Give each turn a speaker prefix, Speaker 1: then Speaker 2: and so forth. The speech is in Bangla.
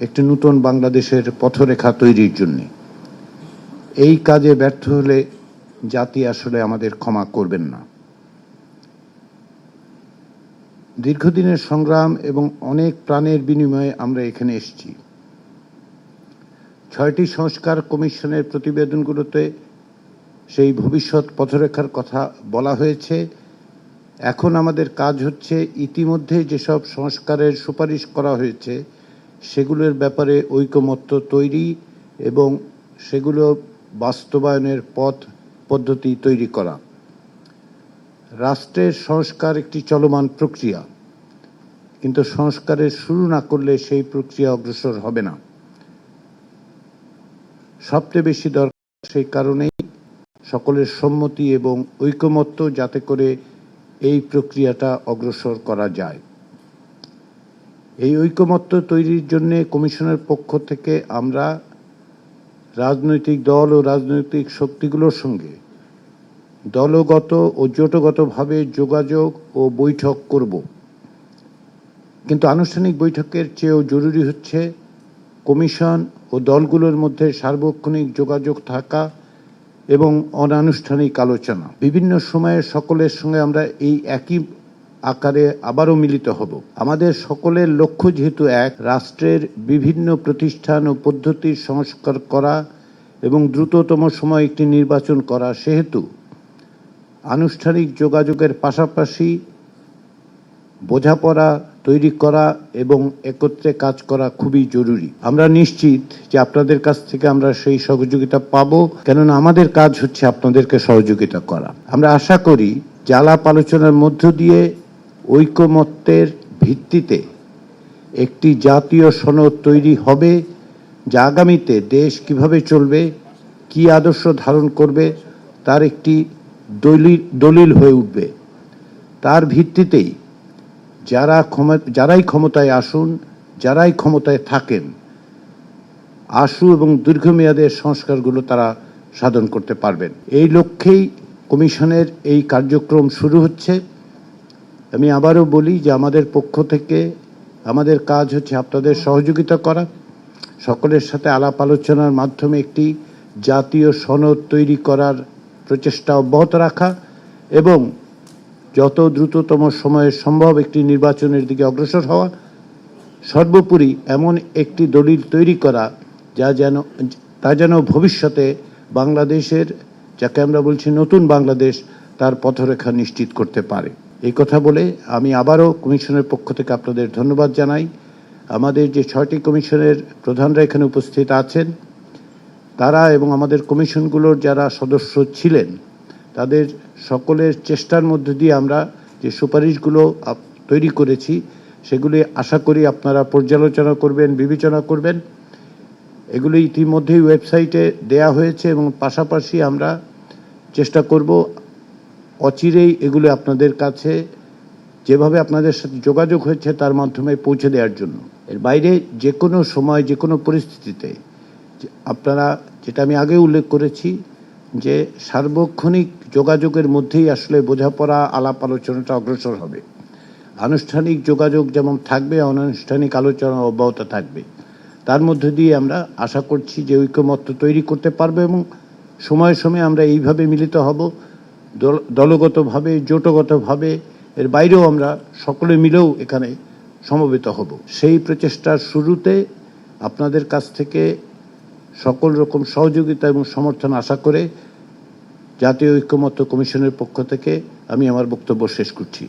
Speaker 1: একটি নূতন বাংলাদেশের পথরেখা তৈরির জন্য। এই কাজে ব্যর্থ হলে জাতি আসলে আমাদের ক্ষমা করবেন না। দীর্ঘদিনের সংগ্রাম এবং অনেক প্রাণের বিনিময়ে আমরা এখানে এসেছি। ছয়টি সংস্কার কমিশনের প্রতিবেদনগুলোতে সেই ভবিষ্যৎ পথরেখার কথা বলা হয়েছে। এখন আমাদের কাজ হচ্ছে ইতিমধ্যে যেসব সংস্কারের সুপারিশ করা হয়েছে সেগুলোর ব্যাপারে ঐকমত্য তৈরি এবং সেগুলো বাস্তবায়নের পথ, পদ্ধতি তৈরি করা। রাষ্ট্রের সংস্কার একটি চলমান প্রক্রিয়া, কিন্তু সংস্কারের শুরু না করলে সেই প্রক্রিয়া অগ্রসর হবে না। সবচেয়ে বেশি দরকার সেই কারণেই সকলের সম্মতি এবং ঐকমত্য যাতে করে এই প্রক্রিয়াটা অগ্রসর করা যায়। এই ঐকমত্য তৈরির জন্য কমিশনের পক্ষ থেকে আমরা রাজনৈতিক দল ও রাজনৈতিক শক্তিগুলোর সঙ্গে দলগত ও জোটগতভাবে যোগাযোগ ও বৈঠক করব। কিন্তু আনুষ্ঠানিক বৈঠকের চেয়েও জরুরি হচ্ছে কমিশন ও দলগুলোর মধ্যে সার্বক্ষণিক যোগাযোগ থাকা এবং অনানুষ্ঠানিক আলোচনা। বিভিন্ন সময়ে সকলের সঙ্গে আমরা এই একই আকারে আবারও মিলিত হব। আমাদের সকলের লক্ষ্য যেহেতু এক, রাষ্ট্রের বিভিন্ন প্রতিষ্ঠান ও পদ্ধতির সংস্কার করা এবং দ্রুততম সময় একটি নির্বাচন করা, সেহেতু আনুষ্ঠানিক যোগাযোগের পাশাপাশি বোঝাপড়া তৈরি করা এবং একত্রে কাজ করা খুবই জরুরি। আমরা নিশ্চিত যে আপনাদের কাছ থেকে আমরা সেই সহযোগিতা পাবো, কেননা আমাদের কাজ হচ্ছে আপনাদেরকে সহযোগিতা করা। আমরা আশা করি যে আলাপ আলোচনার মধ্য দিয়ে ঐকমত্যের ভিত্তিতে একটি জাতীয় সনদ তৈরি হবে, যা আগামীতে দেশ কীভাবে চলবে, কি আদর্শ ধারণ করবে, তার একটি দলিল দলিল হয়ে উঠবে। তার ভিত্তিতেই যারা যারাই ক্ষমতায় আসুন, যারাই ক্ষমতায় থাকেন, আশু এবং দীর্ঘমেয়াদের সংস্কারগুলো তারা সাধন করতে পারবেন। এই লক্ষ্যেই কমিশনের এই কার্যক্রম শুরু হচ্ছে। আমি আবারও বলি যে আমাদের পক্ষ থেকে আমাদের কাজ হচ্ছে আপনাদের সহযোগিতা করা, সকলের সাথে আলাপ আলোচনার মাধ্যমে একটি জাতীয় সনদ তৈরি করার প্রচেষ্টা অব্যাহত রাখা এবং যত দ্রুততম সময়ে সম্ভব একটি নির্বাচনের দিকে অগ্রসর হওয়া, সর্বোপরি এমন একটি দলিল তৈরি করা যা যেন, তা যেন ভবিষ্যতে বাংলাদেশের, যাকে আমরা বলছি নতুন বাংলাদেশ, তার পথরেখা নিশ্চিত করতে পারে। এই কথা বলে আমি আবারও কমিশনের পক্ষ থেকে আপনাদের ধন্যবাদ জানাই। আমাদের যে ছয়টি কমিশনের প্রধানরা এখানে উপস্থিত আছেন, তারা এবং আমাদের কমিশনগুলোর যারা সদস্য ছিলেন, তাদের সকলের চেষ্টার মধ্যে দিয়ে আমরা যে সুপারিশগুলো তৈরি করেছি, সেগুলি আশা করি আপনারা পর্যালোচনা করবেন, বিবেচনা করবেন। এগুলি ইতিমধ্যেই ওয়েবসাইটে দেয়া হয়েছে এবং পাশাপাশি আমরা চেষ্টা করব অচিরেই এগুলি আপনাদের কাছে যেভাবে আপনাদের সাথে যোগাযোগ হয়েছে তার মাধ্যমে পৌঁছে দেওয়ার জন্য। এর বাইরে যে কোনো সময়, যে কোনো পরিস্থিতিতে আপনারা, যেটা আমি আগে উল্লেখ করেছি, যে সার্বক্ষণিক যোগাযোগের মধ্যেই আসলে বোঝাপড়া, আলাপ আলোচনাটা অগ্রসর হবে। আনুষ্ঠানিক যোগাযোগ যেমন থাকবে, অনানুষ্ঠানিক আলোচনা অব্যাহত থাকবে। তার মধ্য দিয়ে আমরা আশা করছি যে ঐক্যমত্য তৈরি করতে পারব এবং সময়ে সময়ে আমরা এইভাবে মিলিত হব। দলগতভাবে, জোটগতভাবে, এর বাইরেও আমরা সকলে মিলেও এখানে সমবেত হব। সেই প্রচেষ্টার শুরুতে আপনাদের কাছ থেকে সকল রকম সহযোগিতা এবং সমর্থন আশা করে জাতীয় ঐক্যমত্য কমিশনের পক্ষ থেকে আমি আমার বক্তব্য শেষ করছি।